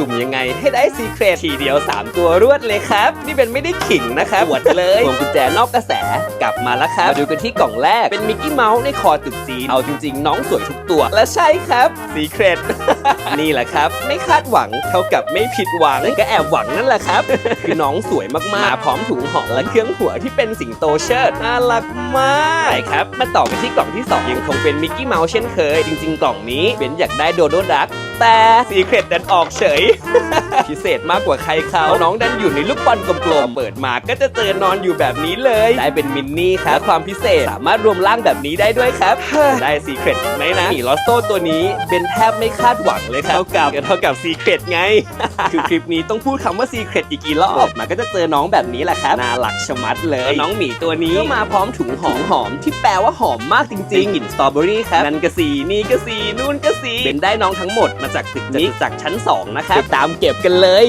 สุ่มยังไงให้ได้ซีเครตทีเดียว 3 ตัวรวดเลยครับ นี่เป็นไม่ได้ขิงนะครับอวดเลยพวงกุญแจนอกกระแสกลับมาแล้วครับมาดูกันที่กล่องแรกเป็นมิกกี้เมาส์ในคอตึกจีนเอาจริง ๆ น้องสวยทุกตัวและใช่ครับซีเครตนี่แหละครับ ไม่คาดหวังเท่ากับไม่ผิดหวังก็แอบหวังนั่นแหละครับ คือน้องสวยมากๆมาพร้อมถุงหอมและเครื่องหัวที่เป็นสิงโตเชิดน่ารักมากไปครับมาต่อกันที่กล่องที่2ยังคงเป็นมิกกี้เมาส์เช่นเคย จริง ๆ กล่องนี้เป็นอยากได้โดโดดักแต่ซีเครตดันออกเฉย พิเศษมากกว่าใครเขาน้องดันอยู่ในลูกบอลกลมๆเปิดมาก็จะเจอนอนอยู่แบบนี้เลย ได้เป็นมินนี่ครับและความพิเศษสามารถรวมร่างแบบนี้ได้ด้วยครับ ได้ซีเครตไหมนะหมีลอสโต้ตัวนี้เป็นแทบไม่คาดหวังเลยครับเท่ากับเท่ากับซีเครตไง คือคลิปนี้ต้องพูดคำว่าซีเครตอีกกี่รอบมันก็จะเจอน้องแบบนี้แหละครับน่ารักชะมัดเลย น้องหมีตัวนี้ก็มาพร้อมถุงหอมหอมที่แปลว่าหอมมากจริงๆกลิ่นสตรอเบอรี่ครับนั่นก็สีนี่ก็สีนู่นก็สีเป็นได้น้องทั้งหมดมาจากตึกจตุจักรชั้น 2 นะครับไปตามเก็บกันเลย